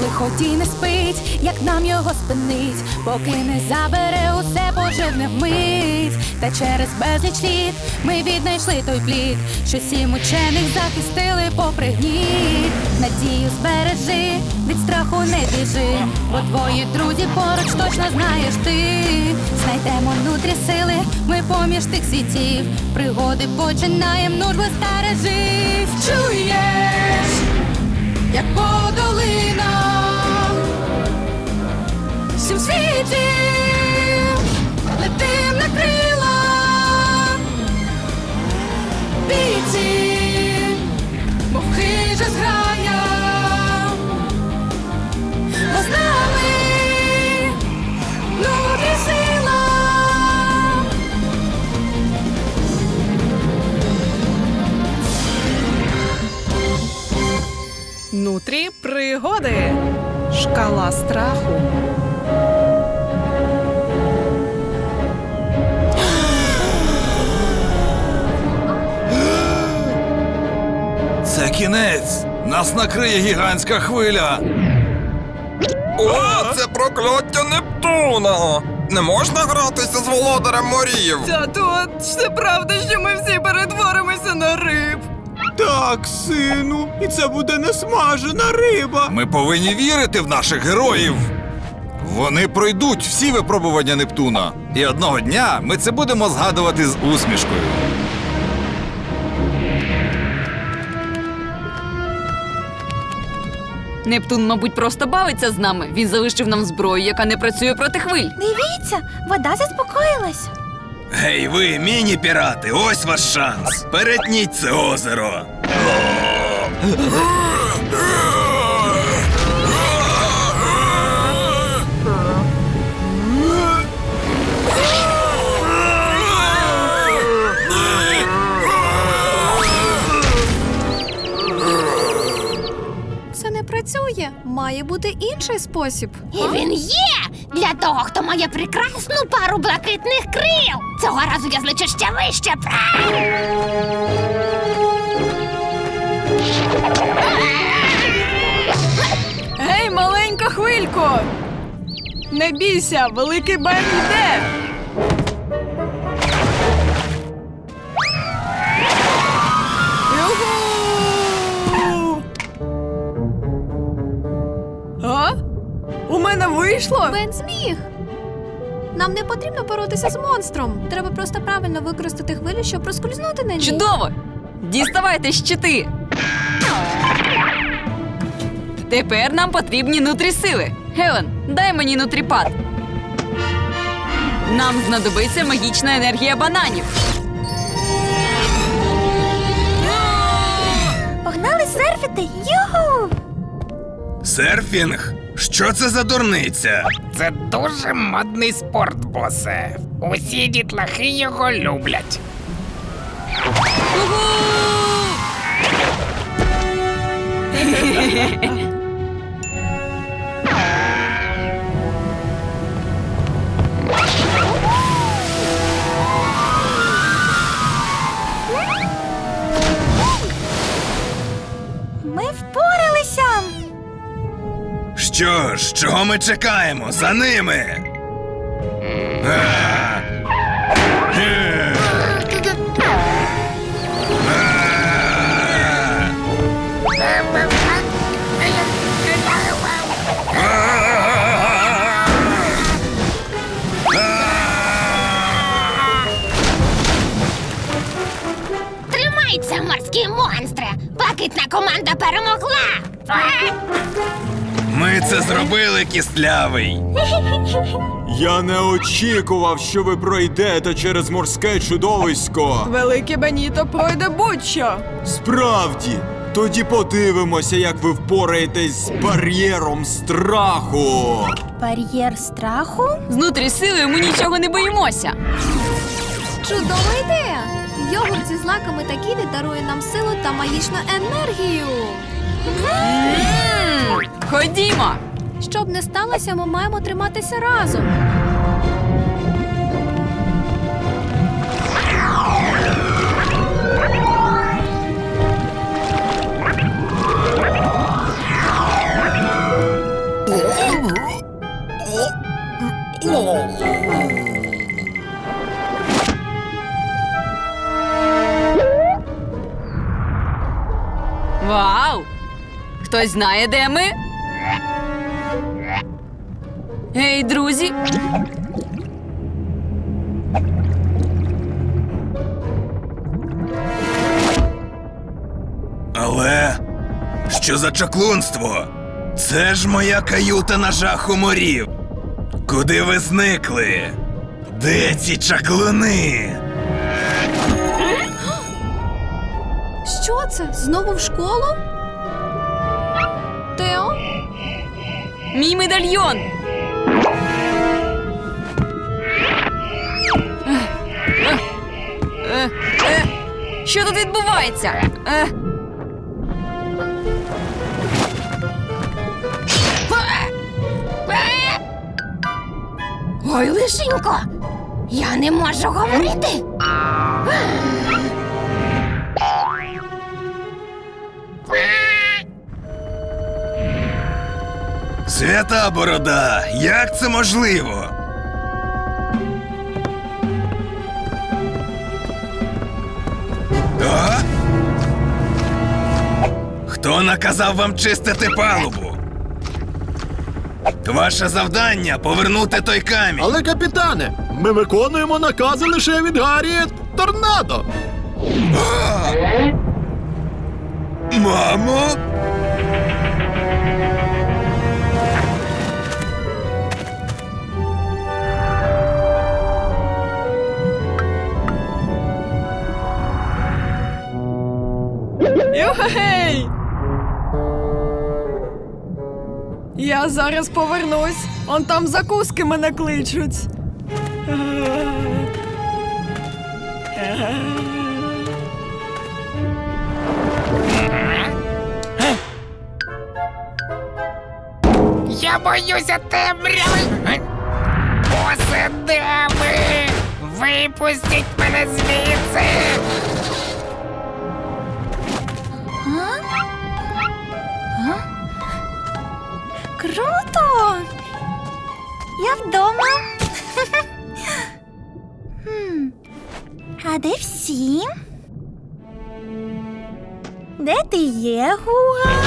Лиходій не спить, як нам його спинить, поки не забере усе поживне вмить. Та через безліч літ ми віднайшли той плід, що сім учених захистили попри гніт. Надію збережи, від страху не біжи, бо твої друзі поруч точно знаєш ти. Знайдемо внутрі сили, ми поміж тих світів. Пригоди починаєм, нужбо старежив. Чуєш? Як по долинах, всім світі летим на крилах, накриє гігантська хвиля! О, це прокляття Нептуна! Не можна гратися з володарем морів! Тату, це правда, що ми всі перетворимося на риб. Так, сину, і це буде несмажена риба. Ми повинні вірити в наших героїв. Вони пройдуть всі випробування Нептуна. І одного дня ми це будемо згадувати з усмішкою. Нептун, мабуть, просто бавиться з нами. Він залишив нам зброю, яка не працює проти хвиль. Дивіться, вода заспокоїлась. Гей, ви, міні-пірати, ось ваш шанс. Перетніть це озеро. Має бути інший спосіб. І він є для того, хто має прекрасну пару блакитних крил. Цього разу я злечу ще вище. Гей, маленька хвилько! Не бійся, великий Бен йде! Вийшло? Бен зміг. Нам не потрібно боротися з монстром. Треба просто правильно використати хвилю, щоб проскользнути на ній. Чудово! Діставайте щити! Тепер нам потрібні нутрісили. Гелен, дай мені нутріпад. Нам знадобиться магічна енергія бананів. Погнали серфити! Юху! Серфінг? Що це за дурниця? Це дуже модний спорт, босе. Усі дітлахи його люблять. Ми Що ж, чого ми чекаємо? За ними. Е! Тримайся, морські монстри! Блакитна команда перемогла! Ми це зробили, кістлявий. Я не очікував, що ви пройдете через морське чудовисько. Великий Беніто пройде будь-що. Справді, тоді подивимося, як ви впораєтесь з бар'єром страху. Бар'єр страху? З нутрісилою ми нічого не боїмося. Чудова ідея! Йогурт зі злаками та ківі дарує нам силу та магічну енергію. Ходімо! Щоб не сталося, ми маємо триматися разом. Хтось знає, де ми? Гей, друзі! Але що за чаклунство? Це ж моя каюта на жаху морів. Куди ви зникли? Де ці чаклуни? Що це? Знову в школу? Тео? Мій медальйон! Що тут відбувається? Ой, лишенько, я не можу говорити. Свята борода, як це можливо? А? Хто наказав вам чистити палубу? Ваше завдання повернути той камінь. Але капітане, ми виконуємо накази лише від Гаррі Торнадо. Мамо? Юхей! Я зараз повернусь. Он там закуски мене кличуть. Я боюся темряви. Босе, де ви? Випустіть мене звідси. Круто! Я вдома. Хм. А де всі? Де ти є, Гуга?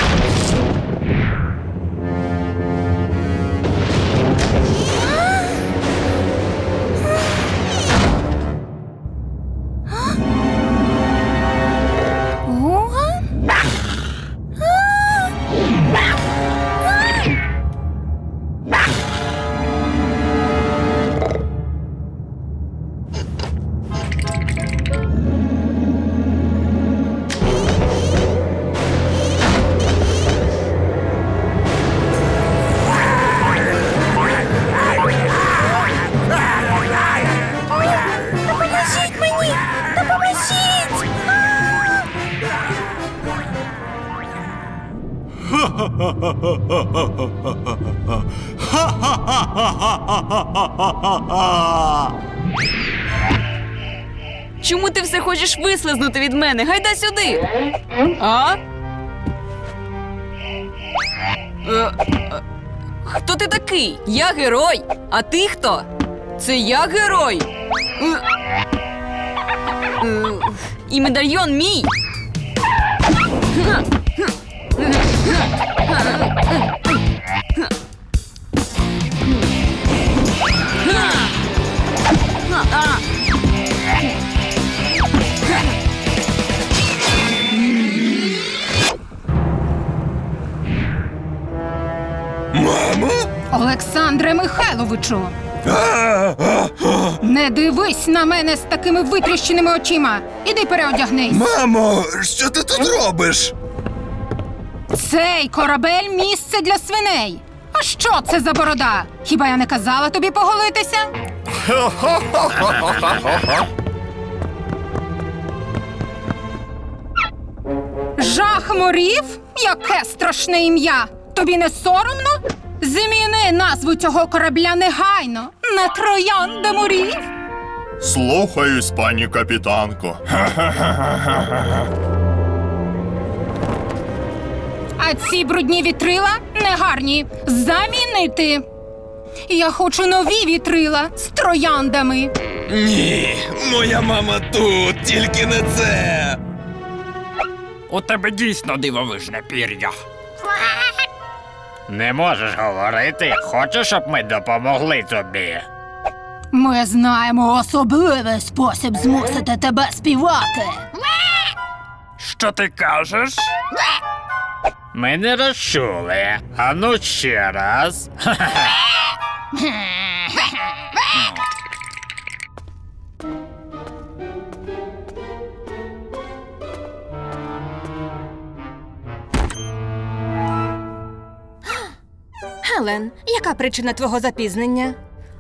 Чому ти все хочеш вислизнути від мене? Гайда сюди! А? Е, е, Хто ти такий? Я герой. А ти хто? Це я герой. Е, І медальйон мій. Михайловичу, не дивись на мене з такими витріщеними очима. Іди переодягнись. Мамо, що ти тут робиш? Цей корабель місце для свиней. А що це за борода? Хіба я не казала тобі поголитися? Жах морів? Яке страшне ім'я! Тобі не соромно? Зміни назву цього корабля негайно на троянда морів. Слухаюсь, пані капітанко. А ці брудні вітрила негарні. Замінити. Я хочу нові вітрила з трояндами. Ні, моя мама тут, тільки не це. У тебе дійсно дивовижне пір'я. Не можеш говорити. Хочеш, щоб ми допомогли тобі? Ми знаємо особливий спосіб змусити тебе співати. Що ти кажеш? Ми не розчули. Ану ще раз. Гелен, яка причина твого запізнення?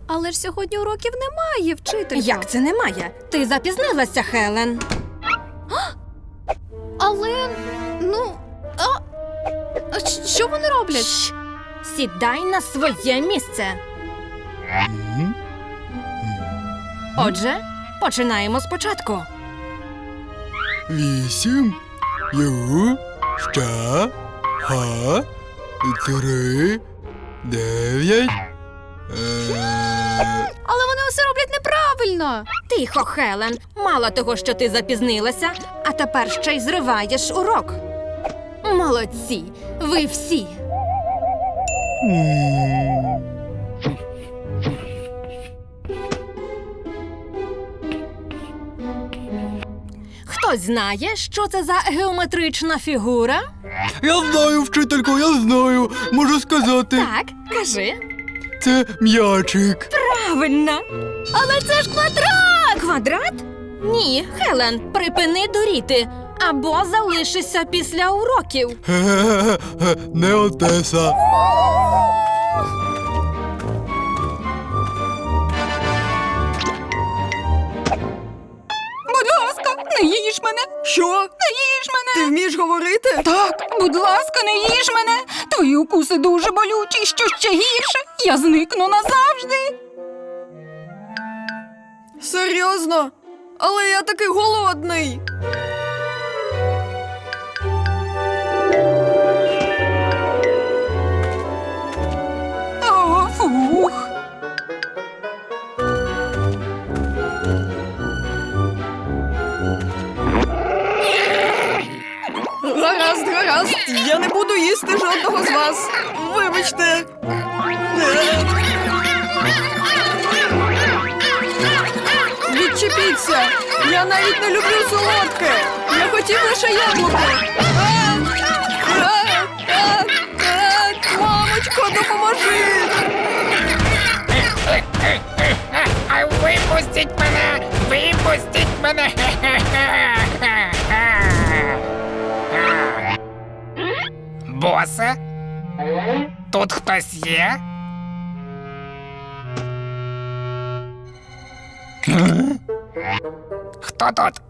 Але ж сьогодні уроків немає, вчителька. Як це немає? Ти запізнилася, Хелен. Але ну. А... а що вони роблять? Шш. Сідай на своє місце. Отже, починаємо спочатку. Вісім. Ю. Ща. Ха. Три. Дев'ять. Е, Але вони все роблять неправильно. Тихо, Хелен. Мало того, що ти запізнилася, а тепер ще й зриваєш урок. Молодці, ви всі. Хтось знає, що це за геометрична фігура? Я знаю, вчительку, я знаю. Можу сказати. Так, кажи. Це м'ячик. Правильно. Але це ж квадрат! Квадрат? Ні, Хелен, припини дуріти. Або залишися після уроків. Ге-ге-ге, Не Одеса. Не їж мене! Що? Не їж мене! Ти вмієш говорити? Так, будь ласка, не їж мене! Твої укуси дуже болючі, що ще гірше, я зникну назавжди. Серйозно? Але я такий голодний. Я не буду їсти жодного з вас. Вибачте. Відчепіться. Я навіть не люблю солодке. Я хотів лише яблуко. Мамочко, допоможи! Випустіть мене! Випустіть мене! Босе? Тут хтось є? Хто тут?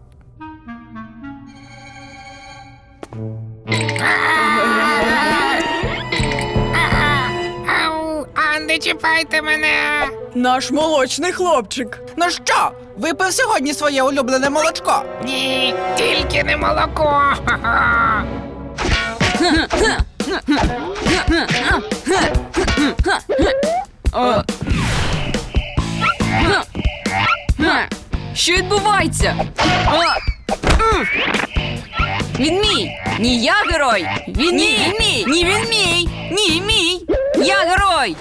Ау, а не чіпайте мене! Наш молочний хлопчик. Ну що, випив сьогодні своє улюблене молочко? Ні, тільки не молоко. Ха-ха. Що відбувається? А! Ух! Він мій! Ні, я герой! Він ні, він мій! Ні, він мій! Ні, мій! Я герой!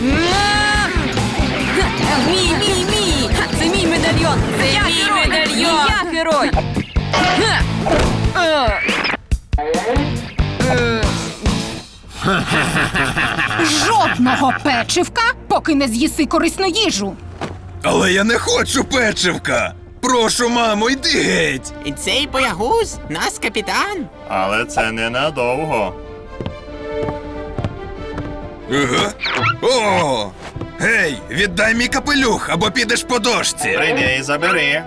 Мій, Медальйон! Це мій медальйон! Я герой! Жодного печивка, поки не з'їси корисну їжу. Але я не хочу печивка. Прошу, мамо, йди геть. І цей боягуз нас капітан. Але це ненадовго. Ага. О! Гей, віддай мій капелюх, або підеш по дошці. Прийди і забери.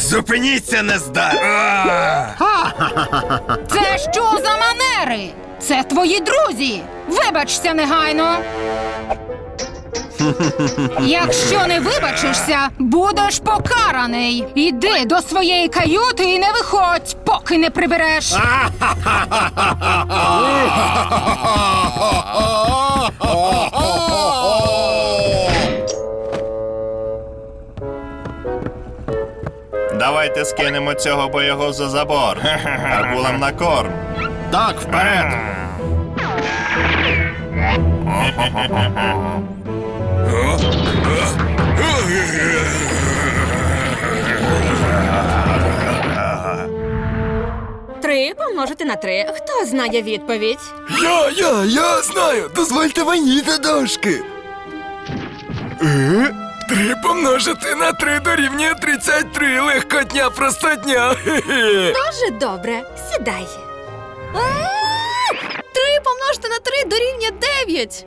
Зупиніться, нездар! Це що за манери? Це твої друзі. Вибачся негайно. Якщо не вибачишся, будеш покараний. Іди до своєї каюти і не виходь, поки не прибереш. Давайте скинемо цього боягу за забор. Акулам на корм. Так, вперед. Три помножити на три. Хто знає відповідь? Я, я, я знаю! Дозвольте мені до дошки. Е? Три помножити на три дорівнює 33 легкотня простотня. Хе-хе. Дуже добре. Сідай. Три помножити на три дорівнює дев'ять.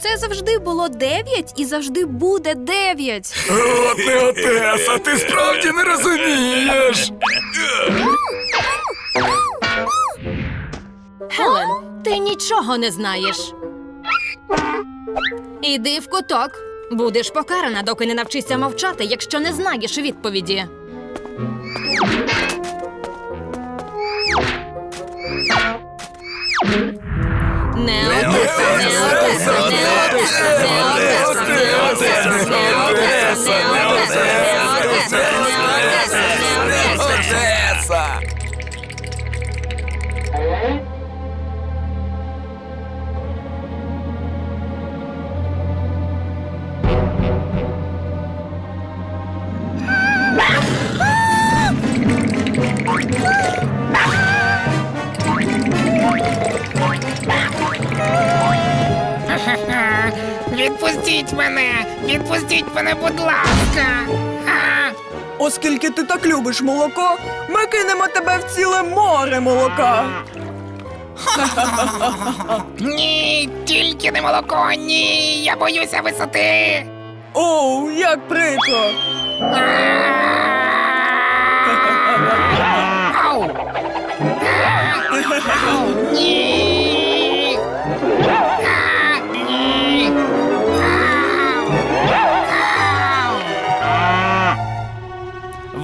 Це завжди було дев'ять і завжди буде дев'ять. От не отес, а ти справді не розумієш. Хелен, ти нічого не знаєш. Іди в куток. Будеш покарана, доки не навчишся мовчати, якщо не знаєш відповіді. não não Nelda, мене, будь ласка! А! Оскільки ти так любиш молоко, ми кинемо тебе в ціле море молока. Ні, тільки не молоко, ні! Я боюся висоти! Оу, як прикро. Ні!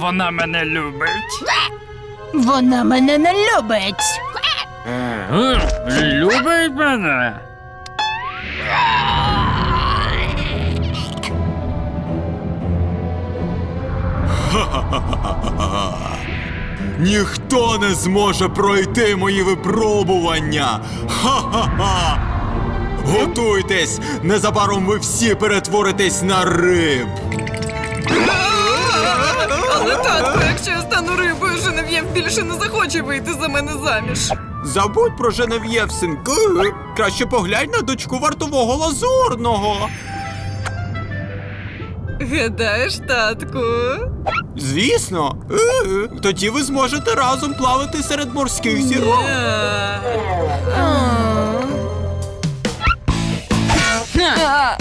Вона мене любить. Вона мене не любить. Любить мене. Ніхто не зможе пройти мої випробування. Ха-ха-ха! Готуйтесь! Незабаром ви всі перетворитесь на риб. Але татко, якщо я стану рибою, Женев'єв більше не захоче вийти за мене заміж. Забудь про Женев'єв, синку. Краще поглянь на дочку вартового лазурного. Гадаєш, татку? Звісно. Е-е. Тоді ви зможете разом плавати серед морських зірок. Це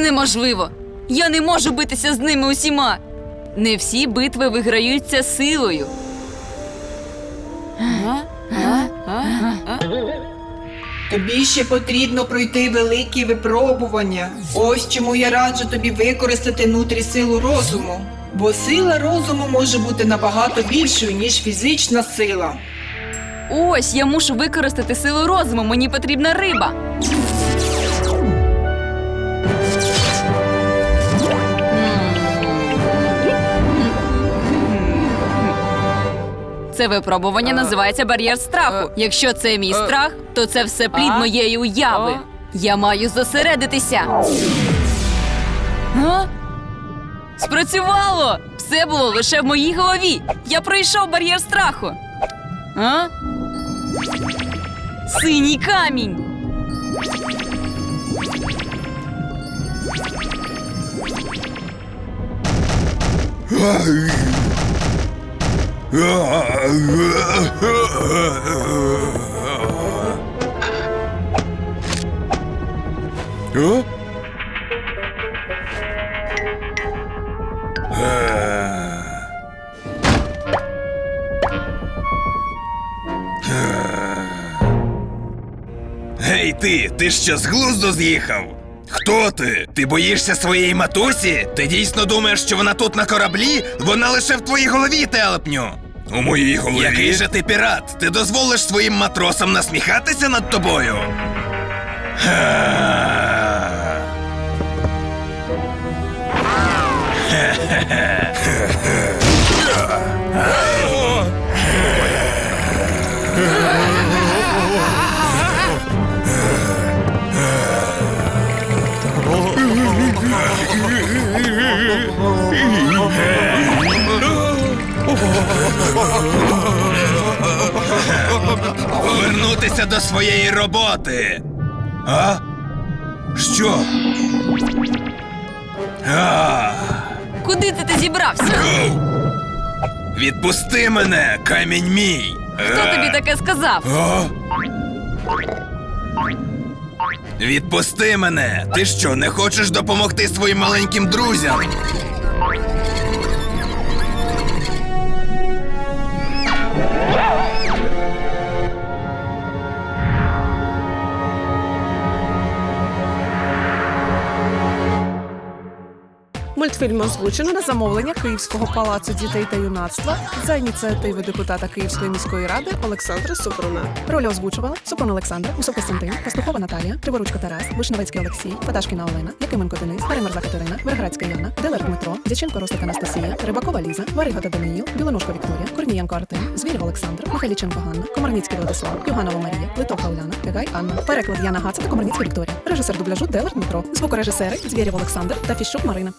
неможливо. Я не можу битися з ними усіма. Не всі битви виграються силою. Тобі ще потрібно пройти великі випробування. Ось чому я раджу тобі використати нутрі силу розуму. Бо сила розуму може бути набагато більшою, ніж фізична сила. Ось я мушу використати силу розуму. Мені потрібна риба. Це випробування називається бар'єр страху. Якщо це мій страх, то це все плід моєї уяви. Я маю зосередитися. А? Спрацювало! Все було лише в моїй голові. Я пройшов бар'єр страху. А? Синій камінь. Гей ти, ти що з глузду з'їхав? Хто ти? Ти боїшся своєї матусі? Ти дійсно думаєш, що вона тут на кораблі? Вона лише в твоїй голові, телепню. У моїй голові? Який же ти пірат? Ти дозволиш своїм матросам насміхатися над тобою? Га. Повернутися до своєї роботи. А? Що? А. Куди це ти зібрався? Відпусти мене, камінь мій. Хто тобі таке сказав? О? Відпусти мене! Ти що, не хочеш допомогти своїм маленьким друзям? Мультфільм озвучено на замовлення Київського палацу дітей та юнацтва за ініціативи депутата Київської міської ради Олександра Супруна. Ролі озвучували Супрун Олександр, Усов Костянтин, Пастухова Наталія, Криворучка Тарас, Вишневецький Олексій, Паташкіна Олена, Якименко Денис, Перемерза Катерина, Верградська Яна, Делер Дмитро, Дяченко Ростик Анастасія, Рибакова Ліза, Варігота Даниїл, Білоножко Вікторія, Корнієнко Артем, Звірів Олександр, Михайліченко Ганна, Комарницький Владислав, Юганова Марія, Плитовка Уляна, Кигай Анна, переклад Яна Гаца та Комарницька Вікторія, режисер дубляжу Делер Дмитро, звукорежисери Звірів Олександр та Фіщук Марина.